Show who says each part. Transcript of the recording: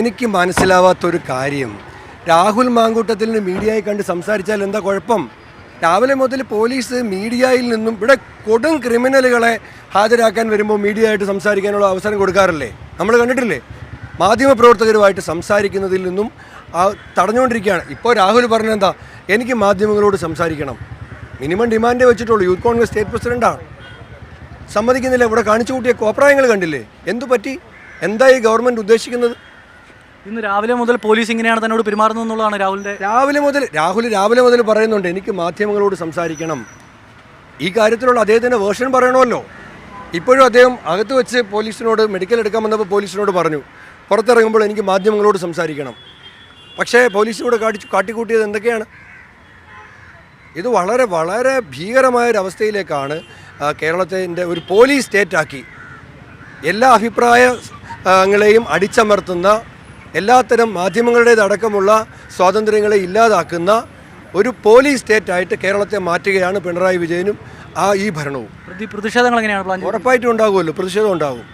Speaker 1: എനിക്ക് മനസ്സിലാവാത്തൊരു കാര്യം. രാഹുൽ മാങ്കൂട്ടത്തിന് മീഡിയയെ കണ്ട് സംസാരിച്ചാൽ എന്താ കുഴപ്പം? രാവിലെ മുതൽ പോലീസ് മീഡിയയിൽ നിന്നും ഇവിടെ കൊടും ക്രിമിനലുകളെ ഹാജരാക്കാൻ വരുമ്പോൾ മീഡിയ ആയിട്ട് സംസാരിക്കാനുള്ള അവസരം കൊടുക്കാറില്ലേ? നമ്മൾ കണ്ടിട്ടില്ലേ? മാധ്യമപ്രവർത്തകരുമായിട്ട് സംസാരിക്കുന്നതിൽ നിന്നും തടഞ്ഞുകൊണ്ടിരിക്കുകയാണ്. ഇപ്പോൾ രാഹുൽ പറഞ്ഞെന്താ എനിക്ക് മാധ്യമങ്ങളോട് സംസാരിക്കണം. മിനിമം ഡിമാൻഡേ വെച്ചിട്ടുള്ളൂ. യൂത്ത് കോൺഗ്രസ് സ്റ്റേറ്റ് പ്രസിഡന്റാണ്. സമ്മതിക്കുന്നില്ല. ഇവിടെ കാണിച്ചു കൂട്ടിയ കോപ്രായങ്ങൾ കണ്ടില്ലേ? എന്തു പറ്റി? എന്താ ഈ ഗവൺമെന്റ് ഉദ്ദേശിക്കുന്നത്?
Speaker 2: ഇന്ന് രാവിലെ മുതൽ പോലീസ് ഇങ്ങനെയാണ് തന്നോട് പെരുമാറുന്നത് എന്നുള്ളതാണ് രാഹുലിന്റെ
Speaker 1: രാവിലെ മുതൽ രാഹുൽ രാവിലെ മുതൽ പറയുന്നുണ്ട് എനിക്ക് മാധ്യമങ്ങളോട് സംസാരിക്കണം. ഈ കാര്യത്തിലുള്ള അദ്ദേഹത്തിന്റെ വേർഷൻ പറയണമല്ലോ. ഇപ്പോഴും അദ്ദേഹം അകത്ത് വെച്ച് പോലീസിനോട് മെഡിക്കൽ എടുക്കാൻ വന്നപ്പോൾ പോലീസിനോട് പറഞ്ഞു. പുറത്തിറങ്ങുമ്പോൾ എനിക്ക് മാധ്യമങ്ങളോട് സംസാരിക്കണം. പക്ഷേ പോലീസിനോട് കാട്ടി കാട്ടിക്കൂട്ടിയത് എന്തൊക്കെയാണ്? ഇത് വളരെ വളരെ ഭീകരമായ ഒരു അവസ്ഥയിലേക്കാണ് ആ, കേരളത്തിന്റെ ഒരു പോലീസ് സ്റ്റേറ്റാക്കി. എല്ലാ അഭിപ്രായങ്ങളെയും അടിച്ചമർത്തുന്ന എല്ലാത്തരം മാധ്യമങ്ങളുടേതടക്കമുള്ള സ്വാതന്ത്ര്യങ്ങളെ ഇല്ലാതാക്കുന്ന ഒരു പോലീസ് സ്റ്റേറ്റ് ആയിട്ട് കേരളത്തെ മാറ്റുകയാണ് പിണറായി വിജയനും ആ ഈ ഭരണവും.
Speaker 2: പ്രതി പ്രതിഷേധങ്ങൾ എങ്ങനെയാണ്
Speaker 1: ഉറപ്പായിട്ടും ഉണ്ടാകുമല്ലോ. പ്രതിഷേധം ഉണ്ടാകും.